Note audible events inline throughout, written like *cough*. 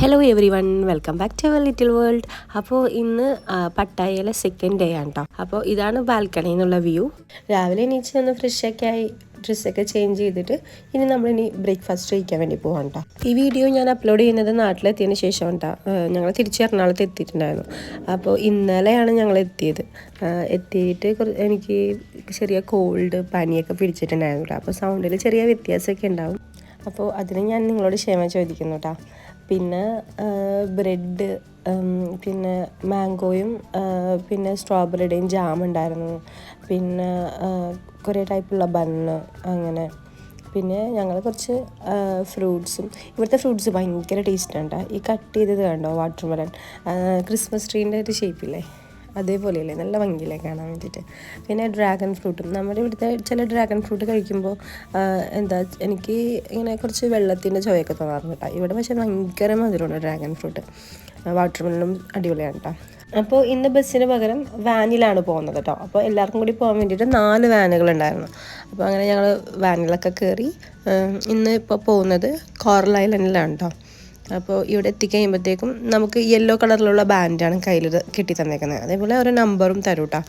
Hello everyone welcome back to our little world അപ്പോൾ ഇന്ന് പട്ടായയിലെ second day ആണ് കേട്ടോ അപ്പോൾ ഇതാണ് ബാൽക്കണി എന്നുള്ള വ്യൂ രാവിലെ എണീച്ച് ഒന്ന് ഫ്രഷൊക്കെ ആയി ഡ്രസ്സൊക്കെ ചേഞ്ച് ചെയ്തിട്ട് ഇനി നമ്മളിനി ബ്രേക്ക്ഫാസ്റ്റ് കഴിക്കാൻ വേണ്ടി പോകാം കേട്ടോ ഈ വീഡിയോ ഞാൻ അപ്ലോഡ് ചെയ്യുന്നത് നാട്ടിലെത്തിയതിന് ശേഷം കേട്ടോ ഞങ്ങൾ തിരിച്ച് എറണാകുളത്ത് എത്തിയിട്ടുണ്ടായിരുന്നു. അപ്പോൾ ഇന്നലെയാണ് ഞങ്ങൾ എത്തിയത്. എത്തിയിട്ട് എനിക്ക് ചെറിയ കോൾഡ് പനിയൊക്കെ പിടിച്ചിട്ടുണ്ടായിരുന്നു കേട്ടോ അപ്പോൾ സൗണ്ടിൽ ചെറിയ വ്യത്യാസമൊക്കെ ഉണ്ടാവും. അപ്പോൾ അതിന് ഞാൻ നിങ്ങളോട് ക്ഷമ ചോദിക്കുന്നു കേട്ടോ പിന്നെ ബ്രെഡ് പിന്നെ മാംഗോയും പിന്നെ സ്ട്രോബെറിയുടെയും ജാം ഉണ്ടായിരുന്നു. പിന്നെ കുറേ ടൈപ്പുള്ള ബണ്ണ് അങ്ങനെ. പിന്നെ ഞങ്ങൾ കുറച്ച് ഫ്രൂട്ട്സും ഇവിടുത്തെ ഫ്രൂട്ട്സ് ഭയങ്കര ടേസ്റ്റ് ഉണ്ട് ഈ കട്ട് ചെയ്തത് കണ്ടോ? വാട്ടർ മെലൺ ക്രിസ്മസ് ട്രീന്റെ ഒരു ഷേപ്പില്ലേ? അതേപോലെയല്ലേ? നല്ല ഭംഗിയില്ലേ കാണാൻ വേണ്ടിയിട്ട്. പിന്നെ ഡ്രാഗൺ ഫ്രൂട്ടും നമ്മുടെ ഇവിടുത്തെ ചില ഡ്രാഗൺ ഫ്രൂട്ട് കഴിക്കുമ്പോൾ എന്താ എനിക്ക് ഇങ്ങനെ കുറച്ച് വെള്ളത്തിന്റെ ചുവയൊക്കെ തോന്നാറുണ്ട് കേട്ടോ. ഇവിടെ പക്ഷേ ഭയങ്കര മധുരമാണ് ഡ്രാഗൺ ഫ്രൂട്ട് വാട്ടർ മെല്ലും അടിപൊളിയാണ് കേട്ടോ. അപ്പോൾ ഇന്ന് ബസ്സിന് പകരം വാനിലാണ് പോകുന്നത് കേട്ടോ. അപ്പോൾ എല്ലാവർക്കും കൂടി പോകാൻ വേണ്ടിയിട്ട് നാല് വാനുകൾ ഉണ്ടായിരുന്നു. അപ്പോൾ അങ്ങനെ ഞങ്ങൾ വാനിലൊക്കെ കയറി ഇന്ന് ഇപ്പോൾ പോകുന്നത് കോറൽ ഐലൻഡിലാണ് കേട്ടോ. അപ്പോൾ ഇവിടെ എത്തിക്കഴിയുമ്പോഴത്തേക്കും നമുക്ക് യെല്ലോ കളറിലുള്ള ബാൻഡാണ് കയ്യിൽ കിട്ടി തന്നേക്കുന്നത് അതേപോലെ ഓരോ നമ്പറും തരൂട്ടാ.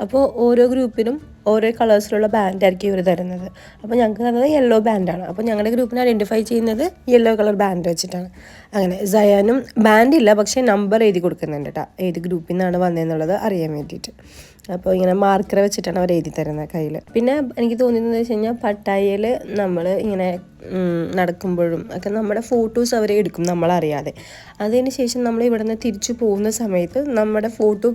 അപ്പോൾ ഓരോ ഗ്രൂപ്പിനും ഓരോ കളേഴ്സിലുള്ള ബാൻഡായിരിക്കും ഇവർ തരുന്നത്. അപ്പോൾ ഞങ്ങൾക്ക് തന്നത് യെല്ലോ ബാൻഡാണ് അപ്പോൾ ഞങ്ങളുടെ ഗ്രൂപ്പിനെ ഐഡന്റിഫൈ ചെയ്യുന്നത് യെല്ലോ കളർ ബാൻഡ് വെച്ചിട്ടാണ്. അങ്ങനെ സയാനും ബാൻഡ് ഇല്ല പക്ഷേ നമ്പർ എഴുതി കൊടുക്കുന്നുണ്ട് കേട്ടോ ഏത് ഗ്രൂപ്പിൽ നിന്നാണ് വന്നതെന്നുള്ളത് അറിയാൻ വേണ്ടിയിട്ട് അപ്പോൾ ഇങ്ങനെ മാർക്കർ വെച്ചിട്ടാണ് അവർ എഴുതി തരുന്നത് കയ്യിൽ പിന്നെ എനിക്ക് തോന്നിയതെന്ന് വെച്ച് കഴിഞ്ഞാൽ പട്ടായയിൽ നമ്മൾ ഇങ്ങനെ നടക്കുമ്പോഴും ഒക്കെ നമ്മുടെ ഫോട്ടോസ് അവർ എടുക്കും നമ്മളറിയാതെ. അതിന് ശേഷം നമ്മൾ ഇവിടെ നിന്ന് തിരിച്ചു പോകുന്ന സമയത്ത് നമ്മുടെ ഫോട്ടോ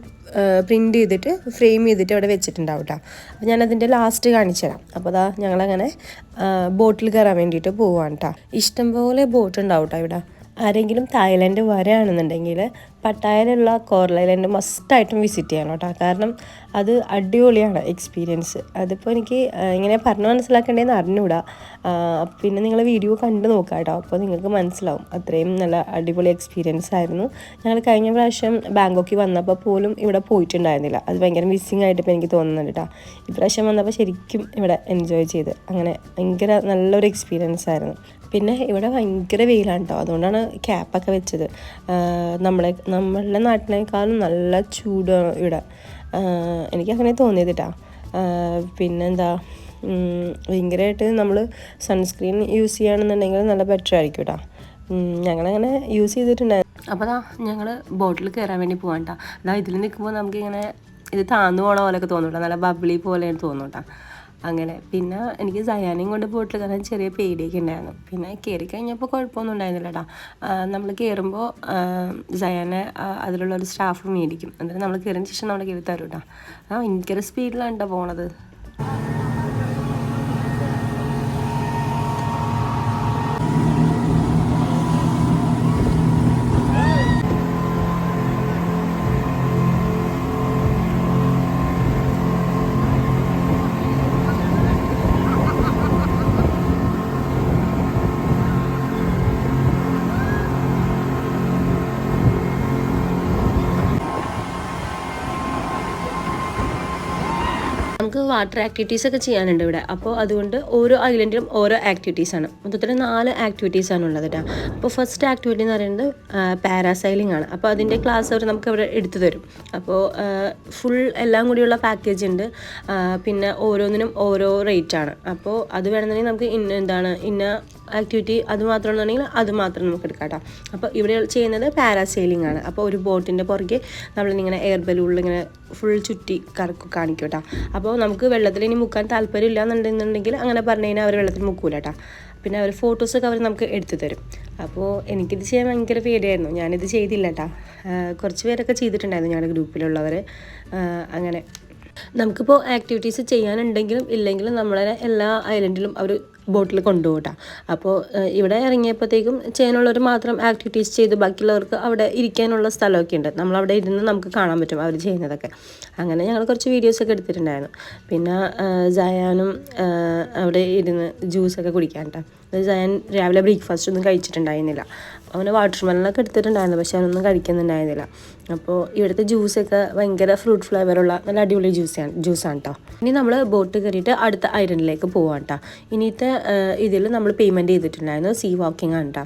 പ്രിന്റ് ചെയ്തിട്ട് ഫ്രെയിം ചെയ്തിട്ട് അവിടെ വെച്ചിട്ടുണ്ടാവും കേട്ടോ അപ്പോൾ ഞാനതിന്റെ ലാസ്റ്റ് കാണിച്ചു തരാം അപ്പോൾ അതാ ഞങ്ങളങ്ങനെ ബോട്ടിൽ കയറാൻ വേണ്ടിയിട്ട് പോവാണ് കേട്ടോ ഇഷ്ടംപോലെ ബോട്ട് ഉണ്ടാവും കേട്ടോ ഇവിടെ. ആരെങ്കിലും തായ്ലൻഡ് വരാണെന്നുണ്ടെങ്കിൽ പട്ടായയിലുള്ള കോർലൈലൻഡ് മസ്റ്റായിട്ടും വിസിറ്റ് ചെയ്യണം കേട്ടോ. കാരണം അത് അടിപൊളിയാണ് എക്സ്പീരിയൻസ്. അതിപ്പോൾ എനിക്ക് ഇങ്ങനെ പറഞ്ഞ് മനസ്സിലാക്കേണ്ടതെന്ന് അറിഞ്ഞൂടാ ആ, പിന്നെ നിങ്ങൾ വീഡിയോ കണ്ടു നോക്കാം കേട്ടോ. അപ്പോൾ നിങ്ങൾക്ക് മനസ്സിലാവും. അത്രയും നല്ല അടിപൊളി എക്സ്പീരിയൻസ് ആയിരുന്നു. ഞങ്ങൾ കഴിഞ്ഞ പ്രാവശ്യം ബാങ്കോക്കിൽ വന്നപ്പോൾ പോലും ഇവിടെ പോയിട്ടുണ്ടായിരുന്നില്ല. അത് ഭയങ്കര മിസ്സിങ് ആയിട്ട് ഇപ്പോൾ എനിക്ക് തോന്നുന്നുണ്ട് കേട്ടോ. ഇപ്രാവശ്യം വന്നപ്പോൾ ശരിക്കും ഇവിടെ എൻജോയ് ചെയ്ത്. അങ്ങനെ ഭയങ്കര നല്ലൊരു എക്സ്പീരിയൻസ് ആയിരുന്നു. പിന്നെ ഇവിടെ ഭയങ്കര വെയിലാണ് കേട്ടോ. അതുകൊണ്ടാണ് ക്യാപ്പൊക്കെ വെച്ചത്. നമ്മളെ നമ്മളുടെ നാട്ടിനേക്കാളും നല്ല ചൂടാണ് ഇവിടെ. എനിക്ക് അങ്ങനെ തോന്നിയത് കേട്ടോ പിന്നെന്താ? ഭയങ്കരമായിട്ട് നമ്മൾ സൺസ്ക്രീൻ യൂസ് ചെയ്യുകയാണെന്നുണ്ടെങ്കിൽ നല്ല ബെറ്റർ ആയിരിക്കും കേട്ടോ ഞങ്ങളങ്ങനെ യൂസ് ചെയ്തിട്ടുണ്ടായിരുന്നു. അപ്പോൾ അതാ ഞങ്ങൾ ബോട്ടിൽ കയറാൻ വേണ്ടി പോകാൻ കേട്ടോ അതാ ഇതിൽ നിൽക്കുമ്പോൾ നമുക്കിങ്ങനെ ഇത് താന്നു പോണ പോലെയൊക്കെ തോന്നും കേട്ടോ നല്ല ബബ്ലി പോലെയാണ് തോന്നും കേട്ടോ അങ്ങനെ. പിന്നെ എനിക്ക് സയാനയും കൊണ്ട് പോയിട്ട് കാരണം ചെറിയ പേടിയൊക്കെ ഉണ്ടായിരുന്നു. പിന്നെ കയറി കഴിഞ്ഞപ്പോൾ കുഴപ്പമൊന്നും ഉണ്ടായിരുന്നില്ല കേട്ടോ നമ്മൾ കയറുമ്പോൾ സയാനെ അതിലുള്ള ഒരു സ്റ്റാഫ് മേടിക്കും. എന്നിട്ട് നമ്മൾ കയറിയതിന് ശേഷം നമ്മൾ കയറി തരും ആ ഭയങ്കര സ്പീഡിലാണ് കേട്ടോ പോണത്. വാട്ടർ ആക്ടിവിറ്റീസ് ഒക്കെ ചെയ്യാനുണ്ട് ഇവിടെ. അപ്പോൾ അതുകൊണ്ട് ഓരോ ഐലൻഡിലും ഓരോ ആക്ടിവിറ്റീസ് ആണ്. മൊത്തത്തിൽ നാല് ആക്ടിവിറ്റീസ് ആണ് ഉള്ളത് കേട്ടോ അപ്പോൾ ഫസ്റ്റ് ആക്ടിവിറ്റി എന്ന് പറയുന്നത് പാരാസൈലിംഗ് ആണ്. അപ്പോൾ അതിന്റെ ക്ലാസ് അവർ നമുക്ക് ഇവിടെ എടുത്തു തരും. അപ്പോൾ ഫുൾ എല്ലാം കൂടിയുള്ള പാക്കേജ് ഉണ്ട്. പിന്നെ ഓരോന്നിനും ഓരോ റേറ്റ് ആണ്. അപ്പോൾ അത് വേണമെന്നുണ്ടെങ്കിൽ നമുക്ക് ഇന്ന എന്താണ് ഇന്ന ആക്ടിവിറ്റി അത് മാത്രമാണെന്നുണ്ടെങ്കിൽ അത് മാത്രം നമുക്ക് എടുക്കാം കേട്ടോ. അപ്പോൾ ഇവിടെ ചെയ്യുന്നത് പാരാസെയിലിംഗ് ആണ്. അപ്പോൾ ഒരു ബോട്ടിന്റെ പുറകെ നമ്മളിങ്ങനെ എയർ ബലൂണിൽ ഇങ്ങനെ ഫുൾ ചുറ്റി കറക്കും കാണിക്കും കേട്ടോ. അപ്പോൾ നമുക്ക് വെള്ളത്തിൽ ഇനി മുക്കാൻ താല്പര്യം ഇല്ലാന്നുണ്ടെന്നുണ്ടെങ്കിൽ അങ്ങനെ പറഞ്ഞു കഴിഞ്ഞാൽ അവർ വെള്ളത്തിൽ മുക്കൂല കേട്ടോ. പിന്നെ അവർ ഫോട്ടോസൊക്കെ അവർ നമുക്ക് എടുത്തു തരും. അപ്പോൾ എനിക്കിത് ചെയ്യാൻ ഭയങ്കര പേടിയായിരുന്നു. ഞാനിത് ചെയ്തില്ല കേട്ടോ. കുറച്ച് പേരൊക്കെ ചെയ്തിട്ടുണ്ടായിരുന്നു ഞാൻ ഗ്രൂപ്പിലുള്ളവർ. അങ്ങനെ. നമുക്കിപ്പോൾ ആക്ടിവിറ്റീസ് ചെയ്യാനുണ്ടെങ്കിലും ഇല്ലെങ്കിലും നമ്മളെ എല്ലാ ഐലൻഡിലും അവർ ബോട്ടിൽ കൊണ്ടുപോകട്ടെ അപ്പോൾ ഇവിടെ ഇറങ്ങിയപ്പോഴത്തേക്കും ചെയ്യാനുള്ളവർ മാത്രം ആക്ടിവിറ്റീസ് ചെയ്ത് ബാക്കിയുള്ളവർക്ക് അവിടെ ഇരിക്കാനുള്ള സ്ഥലമൊക്കെ ഉണ്ട്. നമ്മളവിടെ ഇരുന്ന് നമുക്ക് കാണാൻ പറ്റും അവർ ചെയ്യുന്നതൊക്കെ. അങ്ങനെ ഞങ്ങൾ കുറച്ച് വീഡിയോസൊക്കെ എടുത്തിട്ടുണ്ടായിരുന്നു. പിന്നെ ജയാനും അവിടെ ഇരുന്ന് ജ്യൂസൊക്കെ കുടിക്കാൻ കേട്ടോ ജയാൻ രാവിലെ ബ്രേക്ക്ഫാസ്റ്റ് ഒന്നും കഴിച്ചിട്ടുണ്ടായിരുന്നില്ല. അവന് വാട്ടർ മെലനൊക്കെ എടുത്തിട്ടുണ്ടായിരുന്നു പക്ഷെ അവനൊന്നും കഴിക്കുന്നുണ്ടായിരുന്നില്ല. അപ്പോൾ ഇവിടുത്തെ ജ്യൂസൊക്കെ ഭയങ്കര ഫ്രൂട്ട് ഫ്ലേവറുള്ള നല്ല അടിപൊളി ജ്യൂസാണ് ജ്യൂസാണ് കേട്ടോ ഇനി നമ്മൾ ബോട്ട് കയറിയിട്ട് അടുത്ത ഐലൻഡിലേക്ക് പോവാം കേട്ടോ ഇനിയത്തെ ഇതിൽ നമ്മൾ പേയ്മെന്റ് ചെയ്തിട്ടുണ്ടായിരുന്നു സീ വാക്കിംഗ് ആണ് കേട്ടോ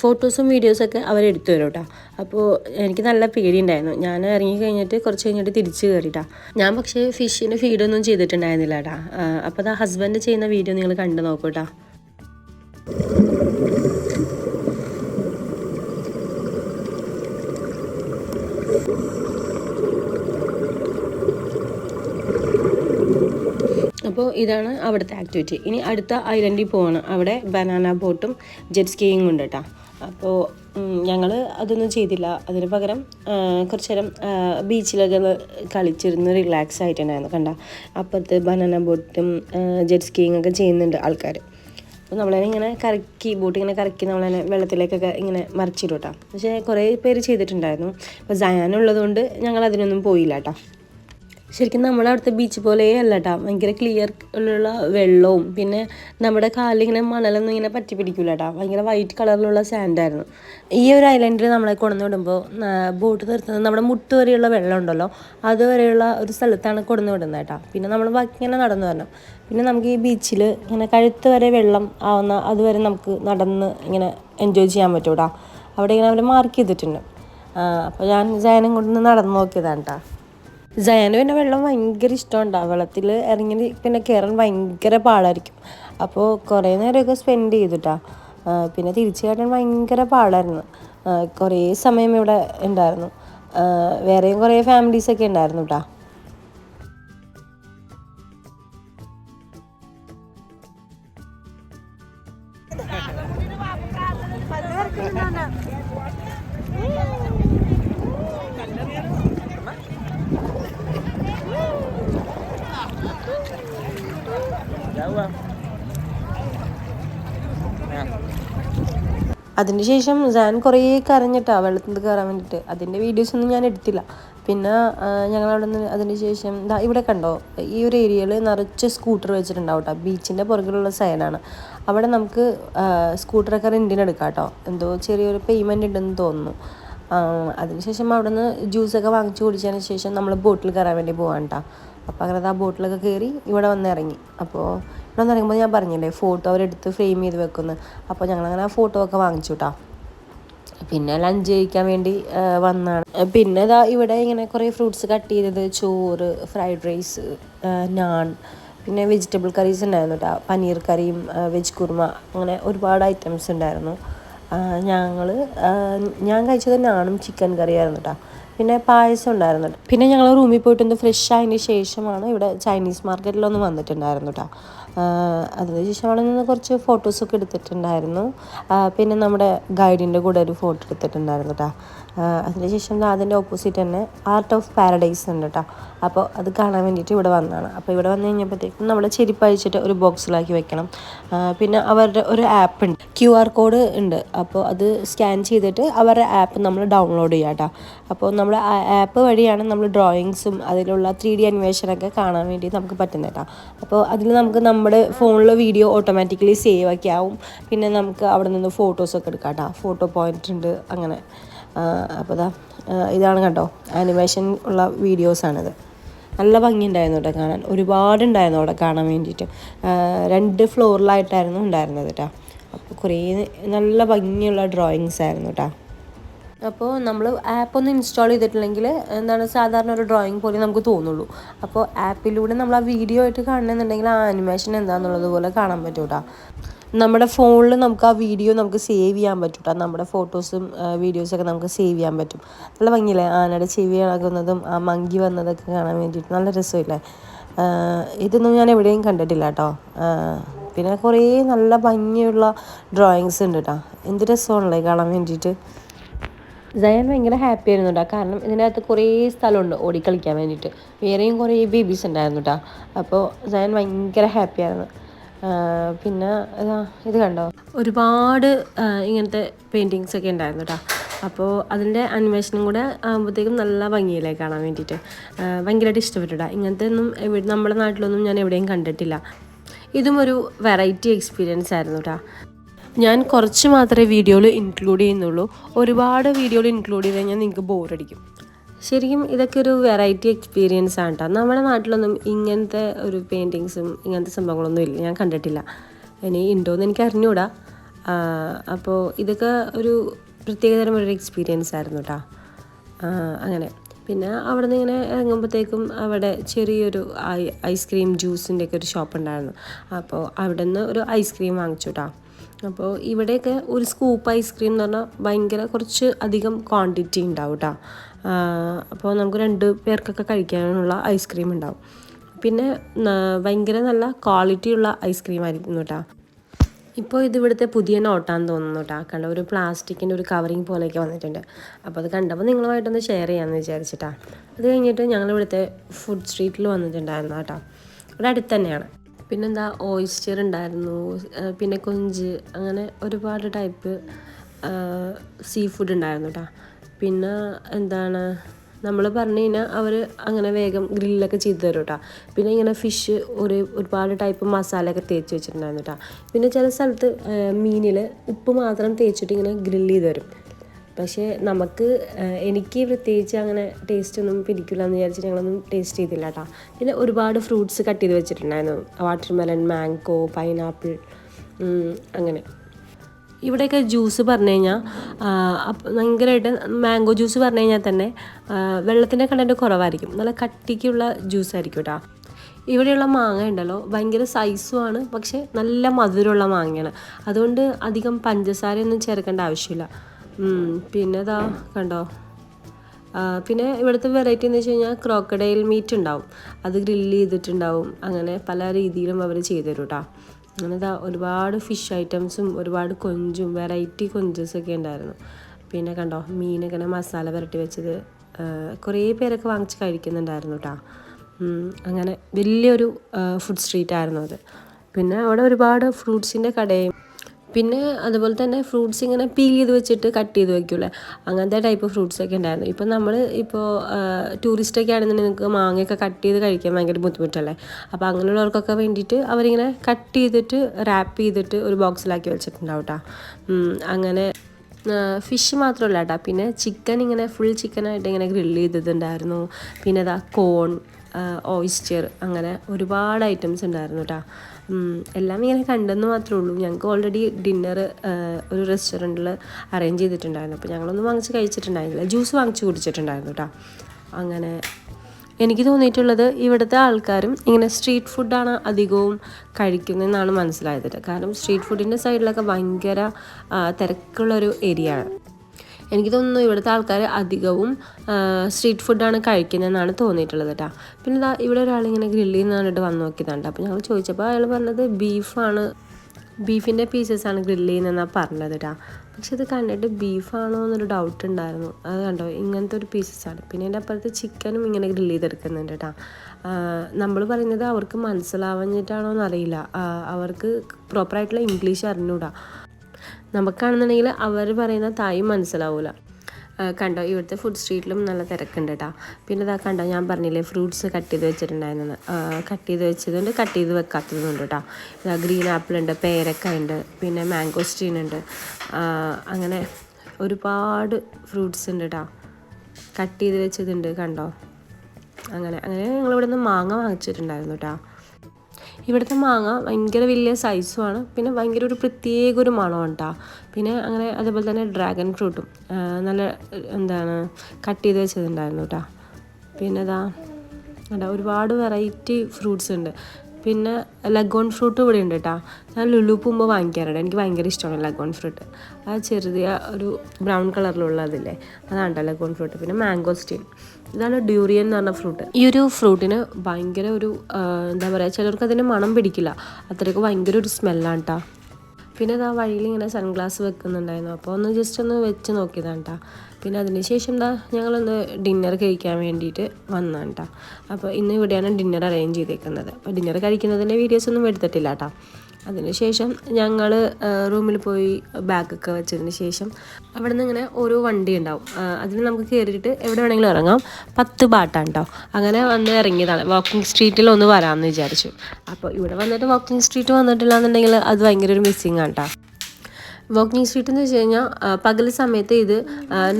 ഫോട്ടോസും വീഡിയോസൊക്കെ അവരെടുത്തു തരും കേട്ടോ അപ്പോൾ എനിക്ക് നല്ല പേടിയുണ്ടായിരുന്നു. ഞാൻ ഇറങ്ങി കഴിഞ്ഞിട്ട് കുറച്ച് കഴിഞ്ഞിട്ട് തിരിച്ച് കയറിട്ടാ ഞാൻ പക്ഷേ ഫിഷിന് ഫീഡൊന്നും ചെയ്തിട്ടുണ്ടായിരുന്നില്ല കേട്ടാ അപ്പോൾ അത് ഹസ്ബൻഡ് ചെയ്യുന്ന വീഡിയോ നിങ്ങൾ കണ്ടു നോക്കൂട്ടാ അപ്പോൾ ഇതാണ് അവിടുത്തെ ആക്ടിവിറ്റി ഇനി അടുത്ത ഐലൻഡിൽ പോവാണ്. അവിടെ ബനാന ബോട്ടും ജെറ്റ് സ്കീയിങ് ഉണ്ട് കേട്ടോ അപ്പോൾ ഞങ്ങൾ അതൊന്നും ചെയ്തില്ല. അതിന് പകരം കുറച്ച് നേരം ബീച്ചിലൊക്കെ കളിച്ചിരുന്ന് റിലാക്സ് ആയിട്ടുണ്ടായിരുന്നു കണ്ട. അപ്പുറത്ത് ബനാന ബോട്ടും ജെറ്റ് സ്കീയിങ് ഒക്കെ ചെയ്യുന്നുണ്ട് ആൾക്കാർ അപ്പോൾ നമ്മളതിനെ ഇങ്ങനെ കറക്കി ബോട്ട് ഇങ്ങനെ കറക്കി നമ്മളതിനെ വെള്ളത്തിലേക്കൊക്കെ ഇങ്ങനെ മറിച്ചിടും കേട്ടോ പക്ഷേ കുറേ പേര് ചെയ്തിട്ടുണ്ടായിരുന്നു. അപ്പോൾ സയാനുള്ളതുകൊണ്ട് ഞങ്ങൾ അതിനൊന്നും പോയില്ല കേട്ടോ ശരിക്കും നമ്മുടെ അവിടുത്തെ ബീച്ച് പോലെ അല്ല കേട്ടോ ഭയങ്കര ക്ലിയർ ഉള്ള വെള്ളവും പിന്നെ നമ്മുടെ കാലിങ്ങനെ മണലൊന്നും ഇങ്ങനെ പറ്റി പിടിക്കില്ല കേട്ടോ ഭയങ്കര വൈറ്റ് കളറിലുള്ള സാൻഡായിരുന്നു ഈ ഒരു ഐലൻഡിൽ നമ്മളെ കൊണ്ടു വിടുമ്പോൾ ബോട്ട് നിർത്തുന്നത് നമ്മുടെ മുട്ട് വരെയുള്ള വെള്ളം ഉണ്ടല്ലോ അതുവരെയുള്ള ഒരു സ്ഥലത്താണ് കൊണ്ടു വിടുന്നത് കേട്ടോ പിന്നെ നമ്മൾ ബാക്കി ഇങ്ങനെ നടന്നു വരണം. പിന്നെ നമുക്ക് ഈ ബീച്ചിൽ ഇങ്ങനെ കഴുത്ത് വരെ വെള്ളം ആവുന്ന അതുവരെ നമുക്ക് നടന്ന് ഇങ്ങനെ എൻജോയ് ചെയ്യാൻ പറ്റും കേട്ടോ അവിടെ ഇങ്ങനെ അവർ മാർക്ക് ചെയ്തിട്ടുണ്ട്. അപ്പോൾ ഞാൻ ജയനം കൊണ്ടുവന്ന് നടന്നു നോക്കിയതാണ് കേട്ടോ ജയന് പിന്നെ വെള്ളം ഭയങ്കര ഇഷ്ടമുണ്ടാവും വെള്ളത്തിൽ ഇറങ്ങി പിന്നെ കയറാൻ ഭയങ്കര പാടായിരിക്കും. അപ്പോൾ കുറേ നേരമൊക്കെ സ്പെൻഡ് ചെയ്തിട്ടാ. പിന്നെ തിരിച്ചു കയറാൻ ഭയങ്കര പാടായിരുന്നു. കുറേ സമയം ഇവിടെ ഉണ്ടായിരുന്നു. വേറെയും കുറേ ഫാമിലീസൊക്കെ ഉണ്ടായിരുന്നു കേട്ടോ *laughs* അതിനുശേഷം ഞാൻ കുറേ കരഞ്ഞിട്ടാ വെള്ളത്തിൽ കയറാൻ വേണ്ടിയിട്ട് അതിന്റെ വീഡിയോസൊന്നും ഞാൻ എടുത്തില്ല. പിന്നെ ഞങ്ങൾ അവിടെ നിന്ന് അതിന് ശേഷം ദാ ഇവിടെ കണ്ടോ ഈ ഒരു ഏരിയയിൽ നിറച്ച് സ്കൂട്ടർ വെച്ചിട്ടുണ്ടാവും കേട്ടോ ബീച്ചിന്റെ പുറകിലുള്ള സൈഡാണ് അവിടെ നമുക്ക് സ്കൂട്ടറൊക്കെ റെന്റിന് എടുക്കാം കേട്ടോ എന്തോ ചെറിയൊരു പേയ്മെന്റ് ഉണ്ടെന്ന് തോന്നുന്നു. അതിനുശേഷം അവിടെ നിന്ന് ജ്യൂസൊക്കെ വാങ്ങിച്ചു കുടിച്ചതിന് ശേഷം നമ്മൾ ബോട്ടിൽ കയറാൻ വേണ്ടി പോകാൻ കേട്ടോ അപ്പോൾ അങ്ങനെ ആ ബോട്ടിലൊക്കെ കയറി ഇവിടെ വന്ന് ഇറങ്ങി. അപ്പോൾ ഇവിടെ വന്ന് ഇറങ്ങുമ്പോൾ ഞാൻ പറഞ്ഞില്ലേ ഫോട്ടോ അവരെടുത്ത് ഫ്രെയിം ചെയ്ത് വെക്കുന്നു. അപ്പോൾ ഞങ്ങളങ്ങനെ ആ ഫോട്ടോ ഒക്കെ വാങ്ങിച്ചു കേട്ടോ പിന്നെ ലഞ്ച് കഴിക്കാൻ വേണ്ടി വന്നാണ്. പിന്നെ ഇതാ ഇവിടെ ഇങ്ങനെ കുറേ ഫ്രൂട്ട്സ് കട്ട് ചെയ്തത് ചോറ് ഫ്രൈഡ് റൈസ് നാൺ പിന്നെ വെജിറ്റബിൾ കറീസ് ഉണ്ടായിരുന്നു കേട്ടോ പനീർ കറിയും വെജ് കുർമ അങ്ങനെ ഒരുപാട് ഐറ്റംസ് ഉണ്ടായിരുന്നു. ഞങ്ങൾ ഞാൻ കഴിച്ചത് നാണും ചിക്കൻ കറിയായിരുന്നു കേട്ടോ പിന്നെ പായസം ഉണ്ടായിരുന്നു പിന്നെ ഞങ്ങൾ റൂമിൽ പോയിട്ടൊന്ന് ഫ്രഷ് ആയതിന് ശേഷമാണ് ഇവിടെ ചൈനീസ് മാർക്കറ്റിലൊന്ന് വന്നിട്ടുണ്ടായിരുന്നു കേട്ടോ അതിന് ശേഷം അവിടെ നിന്ന് കുറച്ച് ഫോട്ടോസൊക്കെ എടുത്തിട്ടുണ്ടായിരുന്നു. പിന്നെ നമ്മുടെ ഗൈഡിന്റെ കൂടെ ഒരു ഫോട്ടോ എടുത്തിട്ടുണ്ടായിരുന്നു കേട്ടോ അതിനുശേഷം അതിന്റെ ഓപ്പോസിറ്റ് തന്നെ ആർട്ട് ഓഫ് പാരഡൈസ് ഉണ്ട് കേട്ടോ അപ്പോൾ അത് കാണാൻ വേണ്ടിയിട്ട് ഇവിടെ വന്നതാണ്. അപ്പോൾ ഇവിടെ വന്നു കഴിഞ്ഞപ്പോഴത്തേക്കും നമ്മൾ ചെരുപ്പ് അഴിച്ചിട്ട് ഒരു ബോക്സിലാക്കി വെക്കണം. പിന്നെ അവരുടെ ഒരു ആപ്പ് ഉണ്ട്. ക്യു ആർ കോഡ് ഉണ്ട്. അപ്പോൾ അത് സ്കാൻ ചെയ്തിട്ട് അവരുടെ ആപ്പ് നമ്മൾ ഡൗൺലോഡ് ചെയ്യാം കേട്ടോ അപ്പോൾ നമ്മൾ ആപ്പ് വഴിയാണ് നമ്മൾ ഡ്രോയിങ്സും അതിലുള്ള ത്രീ ഡി അനിമേഷനൊക്കെ കാണാൻ വേണ്ടി നമുക്ക് പറ്റുന്നത് കേട്ടോ അപ്പോൾ അതിൽ നമുക്ക് നമ്മുടെ ഫോണിൽ വീഡിയോ ഓട്ടോമാറ്റിക്കലി സേവ് ഒക്കെ ആവും. പിന്നെ നമുക്ക് അവിടെ നിന്ന് ഫോട്ടോസൊക്കെ എടുക്കാം കേട്ടോ ഫോട്ടോ പോയിന്റ് ഉണ്ട് അങ്ങനെ. അപ്പോൾ ഇതാ ഇതാണ് കേട്ടോ ആനിമേഷൻ ഉള്ള വീഡിയോസാണിത് നല്ല ഭംഗിയുണ്ടായിരുന്നു കേട്ടോ കാണാൻ. ഒരുപാടുണ്ടായിരുന്നു അവിടെ കാണാൻ വേണ്ടിയിട്ട്. രണ്ട് ഫ്ലോറിലായിട്ടായിരുന്നു ഉണ്ടായിരുന്നത് കേട്ടോ അപ്പോൾ കുറേ നല്ല ഭംഗിയുള്ള ഡ്രോയിങ്സ് ആയിരുന്നു കേട്ടോ അപ്പോൾ നമ്മൾ ആപ്പ് ഒന്ന് ഇൻസ്റ്റാൾ ചെയ്തിട്ടില്ലെങ്കിൽ എന്താണ് സാധാരണ ഒരു ഡ്രോയിങ് പോലെ നമുക്ക് തോന്നുള്ളൂ. അപ്പോൾ ആപ്പിലൂടെ നമ്മൾ ആ വീഡിയോ ആയിട്ട് കാണണമെന്നുണ്ടെങ്കിൽ ആ ആനിമേഷൻ എന്താണെന്നുള്ളത് പോലെ കാണാൻ പറ്റും കേട്ടോ നമ്മുടെ ഫോണിൽ നമുക്ക് ആ വീഡിയോ നമുക്ക് സേവ് ചെയ്യാൻ പറ്റും കേട്ടോ നമ്മുടെ ഫോട്ടോസും വീഡിയോസൊക്കെ നമുക്ക് സേവ് ചെയ്യാൻ പറ്റും. നല്ല ഭംഗിയില്ലേ? ആനയുടെ ചെവി ഇളകുന്നതും ആ മങ്കി വന്നതൊക്കെ കാണാൻ വേണ്ടിയിട്ട് നല്ല രസമില്ലേ? ഇതൊന്നും ഞാൻ എവിടെയും കണ്ടിട്ടില്ല കേട്ടോ. പിന്നെ കുറേ നല്ല ഭംഗിയുള്ള ഡ്രോയിങ്സ് ഉണ്ട് കേട്ടോ. എന്ത് രസമാണല്ലേ കാണാൻ വേണ്ടിയിട്ട്? ജയൻ ഭയങ്കര ഹാപ്പി ആയിരുന്നു കേട്ടോ. കാരണം ഇതിനകത്ത് കുറേ സ്ഥലമുണ്ട് ഓടിക്കളിക്കാൻ വേണ്ടിയിട്ട്. വേറെയും കുറേ ബേബീസ് ഉണ്ടായിരുന്നു കേട്ടോ. അപ്പോൾ ജയൻ ഭയങ്കര ഹാപ്പി ആയിരുന്നു. പിന്നെ ഇതാ കണ്ടോ? ഒരുപാട് ഇങ്ങനത്തെ പെയിന്റിങ്സ് ഒക്കെ ഉണ്ടായിരുന്നു കേട്ടോ അപ്പോൾ അതിന്റെ അന്വേഷണം കൂടെ ആകുമ്പോഴത്തേക്കും നല്ല ഭംഗിയിലേക്ക് കാണാൻ വേണ്ടിയിട്ട്. ഭയങ്കരമായിട്ട് ഇഷ്ടപ്പെട്ടുട്ടാ ഇങ്ങനത്തെ ഒന്നും നമ്മുടെ നാട്ടിലൊന്നും ഞാൻ എവിടെയും കണ്ടിട്ടില്ല. ഇതും ഒരു വെറൈറ്റി എക്സ്പീരിയൻസ് ആയിരുന്നു കേട്ടോ ഞാൻ കുറച്ച് മാത്രമേ വീഡിയോയിൽ ഇൻക്ലൂഡ് ചെയ്യുന്നുള്ളൂ. ഒരുപാട് വീഡിയോയിൽ ഇൻക്ലൂഡ് ചെയ്ത് കഴിഞ്ഞാൽ നിങ്ങൾക്ക് ബോറടിക്കും ശരിക്കും ഇതൊക്കെ ഒരു വെറൈറ്റി എക്സ്പീരിയൻസ് ആണ് കേട്ടോ നമ്മുടെ നാട്ടിലൊന്നും ഇങ്ങനത്തെ ഒരു പെയിന്റിങ്സും ഇങ്ങനത്തെ സംഭവങ്ങളൊന്നും ഇല്ല. ഞാൻ കണ്ടിട്ടില്ല. ഇനി ഉണ്ടോയെന്ന് എനിക്ക് അറിഞ്ഞൂടാ. അപ്പോൾ ഇതൊക്കെ ഒരു പ്രത്യേകതരം ഒരു എക്സ്പീരിയൻസ് ആയിരുന്നു കേട്ടോ അങ്ങനെ. പിന്നെ അവിടെ നിന്ന് ഇങ്ങനെ ഇറങ്ങുമ്പോഴത്തേക്കും അവിടെ ചെറിയൊരു ഐസ്ക്രീം ജ്യൂസിന്റെയൊക്കെ ഒരു ഷോപ്പ് ഉണ്ടായിരുന്നു. അപ്പോൾ അവിടെ നിന്ന് ഒരു ഐസ്ക്രീം വാങ്ങിച്ചു കേട്ടോ അപ്പോൾ ഇവിടെയൊക്കെ ഒരു സ്കൂപ്പ് ഐസ്ക്രീം എന്ന് പറഞ്ഞാൽ ഭയങ്കര കുറച്ച് അധികം ക്വാണ്ടിറ്റി ഉണ്ടാവും കേട്ടോ അപ്പോൾ നമുക്ക് രണ്ട് പേർക്കൊക്കെ കഴിക്കാനുള്ള ഐസ്ക്രീം ഉണ്ടാവും. പിന്നെ ഭയങ്കര നല്ല ക്വാളിറ്റി ഉള്ള ഐസ്ക്രീം ആയിരിക്കുന്നു കേട്ടോ ഇപ്പോൾ ഇത് ഇവിടുത്തെ പുതിയ നോട്ടാന്ന് തോന്നുന്നു കേട്ടോ കണ്ട ഒരു പ്ലാസ്റ്റിക്കിന്റെ ഒരു കവറിങ് പോലെയൊക്കെ വന്നിട്ടുണ്ട്. അപ്പോൾ അത് കണ്ടപ്പോൾ നിങ്ങളുമായിട്ടൊന്ന് ഷെയർ ചെയ്യാമെന്ന് വിചാരിച്ചിട്ടാണ് അത് കഴിഞ്ഞിട്ട് ഞങ്ങൾ ഇവിടുത്തെ ഫുഡ് സ്ട്രീറ്റിൽ വന്നിട്ടുണ്ടായിരുന്നു കേട്ടോ ഇവിടെ അടുത്ത് തന്നെയാണ്. പിന്നെന്താ ഓയിസ്റ്റർ ഉണ്ടായിരുന്നു പിന്നെ കൊഞ്ച് അങ്ങനെ ഒരുപാട് ടൈപ്പ് സീ ഫുഡ് ഉണ്ടായിരുന്നു കേട്ടോ പിന്നെ എന്താണ് നമ്മൾ പറഞ്ഞു കഴിഞ്ഞാൽ അവർ അങ്ങനെ വേഗം ഗ്രില്ലൊക്കെ ചെയ്ത് തരും കേട്ടോ പിന്നെ ഇങ്ങനെ ഫിഷ് ഒരു ഒരുപാട് ടൈപ്പ് മസാലയൊക്കെ തേച്ച് വെച്ചിട്ടുണ്ടായിരുന്നു കേട്ടോ പിന്നെ ചില സ്ഥലത്ത് മീനിൽ ഉപ്പ് മാത്രം തേച്ചിട്ട് ഇങ്ങനെ ഗ്രില്ല് ചെയ്ത് തരും. പക്ഷേ നമുക്ക് എനിക്ക് പ്രത്യേകിച്ച് അങ്ങനെ ടേസ്റ്റ് ഒന്നും പിടിക്കില്ല എന്ന് വിചാരിച്ച് ഞങ്ങളൊന്നും ടേസ്റ്റ് ചെയ്തില്ല കേട്ടോ പിന്നെ ഒരുപാട് ഫ്രൂട്ട്സ് കട്ട് ചെയ്ത് വെച്ചിട്ടുണ്ടായിരുന്നു. വാട്ടർ മെലൺ മാംഗോ പൈനാപ്പിൾ അങ്ങനെ. ഇവിടെയൊക്കെ ജ്യൂസ് പറഞ്ഞു കഴിഞ്ഞാൽ ഭയങ്കരമായിട്ട് മാംഗോ ജ്യൂസ് പറഞ്ഞു കഴിഞ്ഞാൽ തന്നെ വെള്ളത്തിന്റെ കണ്ടന്റ് കുറവായിരിക്കും. നല്ല കട്ടിക്കുള്ള ജ്യൂസ് ആയിരിക്കും കേട്ടോ ഇവിടെയുള്ള മാങ്ങ ഉണ്ടല്ലോ ഭയങ്കര സൈസുമാണ് പക്ഷേ നല്ല മധുരമുള്ള മാങ്ങയാണ്. അതുകൊണ്ട് അധികം പഞ്ചസാരയൊന്നും ചേർക്കേണ്ട ആവശ്യമില്ല. പിന്നെ ഇതാ കണ്ടോ? പിന്നെ ഇവിടുത്തെ വെറൈറ്റി എന്ന് വെച്ച് കഴിഞ്ഞാൽ ക്രോക്കഡൈൽ മീറ്റ് ഉണ്ടാവും. അത് ഗ്രില്ല് ചെയ്തിട്ടുണ്ടാവും. അങ്ങനെ പല രീതിയിലും അവർ ചെയ്തു തരും കേട്ടോ അങ്ങനെ ഇതാ ഒരുപാട് ഫിഷ് ഐറ്റംസും ഒരുപാട് കൊഞ്ചും വെറൈറ്റി കൊഞ്ചസൊക്കെ ഉണ്ടായിരുന്നു. പിന്നെ കണ്ടോ മീനിങ്ങനെ മസാല പുരട്ടി വെച്ചത്. കുറേ പേരൊക്കെ വാങ്ങിച്ച് കഴിക്കുന്നുണ്ടായിരുന്നു കേട്ടോ അങ്ങനെ വലിയൊരു ഫുഡ് സ്ട്രീറ്റ് ആയിരുന്നു അത്. പിന്നെ അവിടെ ഒരുപാട് ഫ്രൂട്ട്സിന്റെ കടയും പിന്നെ അതുപോലെ തന്നെ ഫ്രൂട്ട്സ് ഇങ്ങനെ പീൽ ചെയ്ത് വെച്ചിട്ട് കട്ട് ചെയ്ത് വെക്കൂലേ അങ്ങനത്തെ ടൈപ്പ് ഫ്രൂട്ട്സ് ഒക്കെ ഉണ്ടായിരുന്നു. ഇപ്പം നമ്മൾ ഇപ്പോൾ ടൂറിസ്റ്റൊക്കെ ആണെന്നുണ്ടെങ്കിൽ നിങ്ങൾക്ക് മാങ്ങയൊക്കെ കട്ട് ചെയ്ത് കഴിക്കാൻ ഭയങ്കര ബുദ്ധിമുട്ടല്ലേ? അപ്പോൾ അങ്ങനെയുള്ളവർക്കൊക്കെ വേണ്ടിയിട്ട് അവരിങ്ങനെ കട്ട് ചെയ്തിട്ട് റാപ്പ് ചെയ്തിട്ട് ഒരു ബോക്സിലാക്കി വെച്ചിട്ടുണ്ടാവും കേട്ടോ അങ്ങനെ ഫിഷ് മാത്രമല്ല കേട്ടോ പിന്നെ ചിക്കൻ ഇങ്ങനെ ഫുൾ ചിക്കനായിട്ട് ഇങ്ങനെ ഗ്രില്ല് ചെയ്തിട്ടുണ്ടായിരുന്നു. പിന്നെ അതാ കോൺ ഓയിസ്റ്റർ അങ്ങനെ ഒരുപാട് ഐറ്റംസ് ഉണ്ടായിരുന്നു കേട്ടോ എല്ലാം ഇങ്ങനെ കണ്ടെന്ന് മാത്രമേ ഉള്ളൂ. ഞങ്ങൾക്ക് ഓൾറെഡി ഡിന്നർ ഒരു റെസ്റ്റോറന്റിൽ അറേഞ്ച് ചെയ്തിട്ടുണ്ടായിരുന്നു. അപ്പോൾ ഞങ്ങളൊന്നും വാങ്ങിച്ച് കഴിച്ചിട്ടുണ്ടായിരുന്നില്ല. ജ്യൂസ് വാങ്ങിച്ച് കുടിച്ചിട്ടുണ്ടായിരുന്നു കേട്ടോ അങ്ങനെ എനിക്ക് തോന്നിയിട്ടുള്ളത് ഇവിടുത്തെ ആൾക്കാരും ഇങ്ങനെ സ്ട്രീറ്റ് ഫുഡാണ് അധികവും കഴിക്കുന്നതെന്നാണ് മനസ്സിലായത്. കാരണം സ്ട്രീറ്റ് ഫുഡിന്റെ സൈഡിലൊക്കെ ഭയങ്കര തിരക്കുള്ളൊരു ഏരിയ ആണ്. എനിക്ക് തോന്നുന്നു ഇവിടുത്തെ ആൾക്കാർ അധികവും സ്ട്രീറ്റ് ഫുഡാണ് കഴിക്കുന്നതെന്നാണ് തോന്നിയിട്ടുള്ളത് കേട്ടോ പിന്നെ ഇതാ ഇവിടെ ഒരാളിങ്ങനെ ഗ്രില്ലിൽ നിന്ന് പറഞ്ഞിട്ട് വന്ന് നോക്കിയതാണ്ട് അപ്പോൾ ഞങ്ങൾ ചോദിച്ചപ്പോൾ അയാൾ പറഞ്ഞത് ബീഫാണ് ബീഫിന്റെ പീസസാണ് ഗ്രില്ല് ചെയ്യുന്നതെന്നാണ് പറഞ്ഞത് കേട്ടോ പക്ഷെ ഇത് കണ്ടിട്ട് ബീഫാണോ എന്നൊരു ഡൗട്ട് ഉണ്ടായിരുന്നു. അത് കണ്ടോ? ഇങ്ങനത്തെ ഒരു പീസസാണ് പിന്നെ എന്റെ അപ്പുറത്ത് ചിക്കനും ഇങ്ങനെ ഗ്രില്ല് ചെയ്തെടുക്കുന്നുണ്ട് കേട്ടോ നമ്മൾ പറയുന്നത് അവർക്ക് മനസ്സിലാവഞ്ഞിട്ടാണോ എന്നറിയില്ല. അവർക്ക് പ്രോപ്പറായിട്ടുള്ള ഇംഗ്ലീഷ് അറിഞ്ഞൂടാ. നമുക്കാണെന്നുണ്ടെങ്കിൽ അവർ പറയുന്ന തായും മനസ്സിലാവില്ല കണ്ടോ ഇവിടുത്തെ ഫുഡ് സ്ട്രീറ്റിലും നല്ല തിരക്കുണ്ട് കേട്ടോ പിന്നെ ഇതാ കണ്ടോ ഞാൻ പറഞ്ഞില്ലേ ഫ്രൂട്ട്സ് കട്ട് ചെയ്ത് വെച്ചിട്ടുണ്ടായിരുന്നു കട്ട് ചെയ്ത് വെച്ചതുകൊണ്ട് കട്ട് ചെയ്ത് വെക്കാത്തതുകൊണ്ട് കേട്ടോ ഇതാ ഗ്രീൻ ആപ്പിൾ ഉണ്ട് പേരക്ക ഉണ്ട് പിന്നെ മാംഗോ സ്റ്റീൻ ഉണ്ട്. അങ്ങനെ ഒരുപാട് ഫ്രൂട്ട്സ് ഉണ്ട് കേട്ടോ കട്ട് ചെയ്ത് വെച്ചതുണ്ട് കണ്ടോ. അങ്ങനെ അങ്ങനെ ഞങ്ങളിവിടെ നിന്ന് മാങ്ങ വാങ്ങിച്ചിട്ടുണ്ടായിരുന്നു കേട്ടോ ഇവിടുത്തെ മാങ്ങ ഭയങ്കര വലിയ സൈസുമാണ് പിന്നെ ഭയങ്കര ഒരു പ്രത്യേക ഒരു മണമാണ് കേട്ടോ പിന്നെ അങ്ങനെ അതേപോലെ തന്നെ ഡ്രാഗൺ ഫ്രൂട്ടും നല്ല എന്താണ് കട്ട് ചെയ്ത് വെച്ചതുണ്ടായിരുന്നു കേട്ടോ പിന്നെ അതാ ഒരുപാട് വെറൈറ്റി ഫ്രൂട്ട്സ് ഉണ്ട്. പിന്നെ ലഗോൺ ഫ്രൂട്ട് ഇവിടെ ഉണ്ട് കേട്ടോ ഞാൻ ലുലു പോകുമ്പോൾ വാങ്ങിക്കാറുണ്ട്. എനിക്ക് ഭയങ്കര ഇഷ്ടമാണ് ലഗോൺ ഫ്രൂട്ട് ആ ചെറിയ ഒരു ബ്രൗൺ കളറിലുള്ളതില്ലേ അതാണ് ലഗോൺ ഫ്രൂട്ട് പിന്നെ മാംഗോ സ്റ്റീൻ ഇതാണ് ഡ്യൂറിയൻ എന്ന് പറഞ്ഞ ഫ്രൂട്ട് ഈ ഒരു ഫ്രൂട്ടിന് ഭയങ്കര ഒരു എന്താ പറയുക ചിലർക്ക് അതിന് മണം പിടിക്കില്ല. അത്രയ്ക്ക് ഭയങ്കര ഒരു സ്മെല്ലാണ് കേട്ടോ പിന്നെ ആ വഴിയിൽ ഇങ്ങനെ സൺഗ്ലാസ് വെക്കുന്നുണ്ടായിരുന്നു. അപ്പോൾ ഒന്ന് ജസ്റ്റ് ഒന്ന് വെച്ച് നോക്കിയതാണ് കേട്ടോ പിന്നെ അതിന് ശേഷം എന്താ ഞങ്ങളൊന്ന് ഡിന്നർ കഴിക്കാൻ വേണ്ടിയിട്ട് വന്നതാണ് കേട്ടോ അപ്പോൾ ഇന്ന് ഇവിടെയാണ് ഡിന്നർ അറേഞ്ച് ചെയ്തേക്കുന്നത്. അപ്പോൾ ഡിന്നർ കഴിക്കുന്നതിന്റെ വീഡിയോസ് ഒന്നും എടുത്തിട്ടില്ല കേട്ടോ അതിനുശേഷം ഞങ്ങൾ റൂമിൽ പോയി ബാഗൊക്കെ വെച്ചതിന് ശേഷം അവിടെ നിന്ന് ഇങ്ങനെ ഓരോ വണ്ടി ഉണ്ടാവും. അതിന് നമുക്ക് കയറിയിട്ട് എവിടെ വേണമെങ്കിലും ഇറങ്ങാം. പത്ത് ബാട്ടാണ് കേട്ടോ അങ്ങനെ വന്ന് ഇറങ്ങിയതാണ്. വാക്കിംഗ് സ്ട്രീറ്റിൽ ഒന്ന് വരാമെന്ന് വിചാരിച്ചു. അപ്പോൾ ഇവിടെ വന്നിട്ട് വാക്കിംഗ് സ്ട്രീറ്റ് വന്നിട്ടില്ല എന്നുണ്ടെങ്കിൽ അത് ഭയങ്കര ഒരു മിസ്സിങ് ആണ് കേട്ടോ വാക്കിംഗ് സ്ട്രീറ്റ് എന്ന് വെച്ച് കഴിഞ്ഞാൽ പകൽ സമയത്ത് ഇത്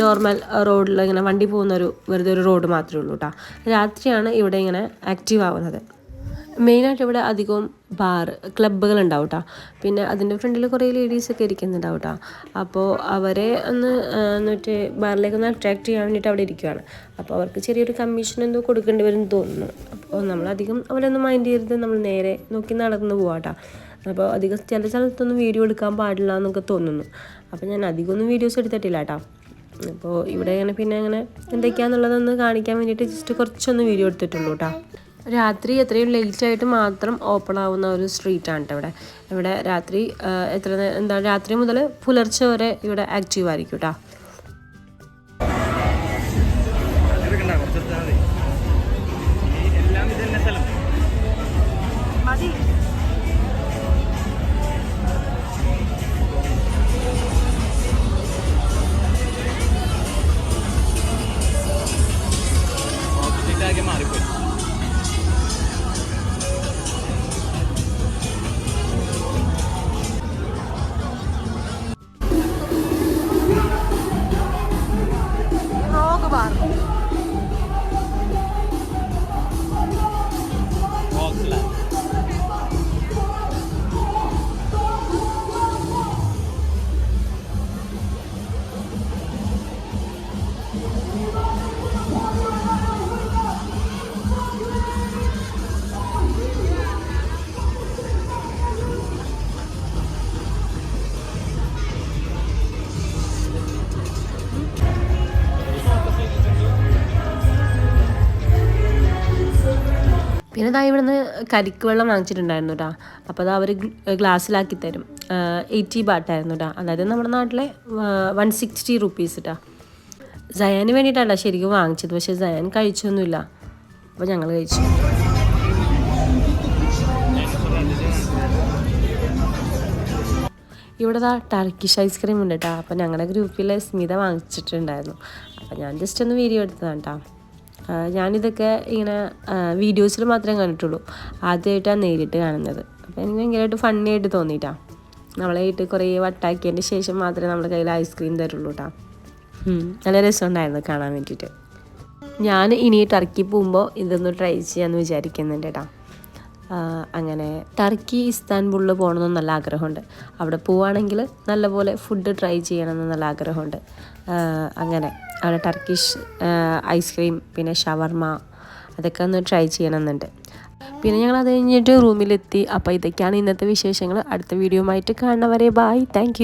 നോർമൽ റോഡിൽ ഇങ്ങനെ വണ്ടി പോകുന്ന ഒരു വെറുതെ ഒരു റോഡ് മാത്രമേ ഉള്ളൂ കേട്ടോ രാത്രിയാണ് ഇവിടെ ഇങ്ങനെ ആക്റ്റീവ് ആവുന്നത്. മെയിനായിട്ട് ഇവിടെ അധികവും ബാർ ക്ലബ്ബുകൾ ഉണ്ടാവും കേട്ടോ പിന്നെ അതിന്റെ ഫ്രണ്ടിൽ കുറേ ലേഡീസൊക്കെ ഇരിക്കുന്നുണ്ടാവും കേട്ടോ അപ്പോൾ അവരെ ഒന്ന് എന്നിട്ട് ബാറിലേക്ക് ഒന്ന് അട്രാക്ട് ചെയ്യാൻ വേണ്ടിയിട്ട് അവിടെ ഇരിക്കുകയാണ് അപ്പോൾ അവർക്ക് ചെറിയൊരു കമ്മീഷൻ എന്തോ കൊടുക്കേണ്ടി വരും തോന്നുന്നു. അപ്പോൾ നമ്മളധികം അവരൊന്നും മൈൻഡ് ചെയ്യരുത്. നമ്മൾ നേരെ നോക്കി നടന്നു പോവാം കേട്ടോ അപ്പോൾ അധികം ചില സ്ഥലത്തൊന്നും വീഡിയോ എടുക്കാൻ പാടില്ല എന്നൊക്കെ തോന്നുന്നു. അപ്പോൾ ഞാൻ അധികമൊന്നും വീഡിയോസ് എടുത്തിട്ടില്ല കേട്ടോ. അപ്പോൾ ഇവിടെ ഇങ്ങനെ പിന്നെ അങ്ങനെ എന്തൊക്കെയാണെന്നുള്ളതൊന്ന് കാണിക്കാൻ വേണ്ടിയിട്ട് ജസ്റ്റ് കുറച്ചൊന്ന് വീഡിയോ എടുത്തിട്ടുള്ളൂ കേട്ടോ. രാത്രി എത്രയും ലേറ്റായിട്ട് മാത്രം ഓപ്പൺ ആവുന്ന ഒരു സ്ട്രീറ്റാണ് കേട്ടോ ഇവിടെ. ഇവിടെ രാത്രി എത്ര എന്താ രാത്രി മുതൽ പുലർച്ചെ വരെ ഇവിടെ ആക്റ്റീവ് ആയിരിക്കും കേട്ടോ. ഈ എല്ലാം ഇത് തന്നെ സ്ഥലം ഓപ്പോസിറ്റ് ആകെ മാറിപ്പോയി പിന്നെ ഇതാ ഇവിടുന്ന് കരിക്ക് വെള്ളം വാങ്ങിച്ചിട്ടുണ്ടായിരുന്നു കേട്ടോ അപ്പോൾ അത് അവർ ഗ്ലാസ്സിലാക്കി തരും. എയ്റ്റി ബാട്ടായിരുന്നു കേട്ടോ അതായത് നമ്മുടെ നാട്ടിലെ വൺ സിക്സ്റ്റി റുപ്പീസ് കേട്ടോ ജയാന് വേണ്ടിയിട്ടല്ല ശരിക്കും വാങ്ങിച്ചത്. പക്ഷേ ജയാൻ കഴിച്ചൊന്നുമില്ല. അപ്പോൾ ഞങ്ങൾ കഴിച്ചു. ഇവിടെ ദാ ടർക്കിഷ് ഐസ്ക്രീം ഉണ്ട് കേട്ടോ അപ്പോൾ ഞങ്ങളുടെ ഗ്രൂപ്പിലെ സ്മിത വാങ്ങിച്ചിട്ടുണ്ടായിരുന്നു. അപ്പോൾ ഞാൻ ജസ്റ്റ് ഒന്ന് വീഡിയോ എടുത്തതാണ് കേട്ടോ ഞാനിതൊക്കെ ഇങ്ങനെ വീഡിയോസിൽ മാത്രമേ കണ്ടിട്ടുള്ളൂ. ആദ്യമായിട്ടാണ് നേരിട്ട് കാണുന്നത്. അപ്പോൾ എനിക്ക് ഭയങ്കരമായിട്ട് ഫണ്ണി ആയിട്ട് തോന്നിയിട്ടാണ് നമ്മളായിട്ട് കുറേ വട്ടാക്കിയതിന് ശേഷം മാത്രമേ നമ്മുടെ കയ്യിൽ ഐസ്ക്രീം തരുള്ളൂ കേട്ടോ നല്ല രസമുണ്ടായിരുന്നു കാണാൻ വേണ്ടിയിട്ട്. ഞാൻ ഇനി ടർക്കി പോകുമ്പോൾ ഇതൊന്ന് ട്രൈ ചെയ്യാമെന്ന് വിചാരിക്കുന്നുണ്ട് കേട്ടോ അങ്ങനെ ടർക്കി ഇസ്താൻബുളിൽ പോകണമെന്ന് നല്ല ആഗ്രഹമുണ്ട്. അവിടെ പോവുകയാണെങ്കിൽ നല്ലപോലെ ഫുഡ് ട്രൈ ചെയ്യണമെന്ന് നല്ല ആഗ്രഹമുണ്ട്. അങ്ങനെ. അവിടെ ടർക്കിഷ് ഐസ്ക്രീം പിന്നെ ഷവർമ അതൊക്കെ ഒന്ന് ട്രൈ ചെയ്യണമെന്നുണ്ട്. പിന്നെ ഞങ്ങൾ അത് കഴിഞ്ഞിട്ട് റൂമിലെത്തി അപ്പോൾ ഇതൊക്കെയാണ് ഇന്നത്തെ വിശേഷങ്ങൾ. അടുത്ത വീഡിയോ ആയിട്ട് കാണുന്നവരെ ബായ് താങ്ക്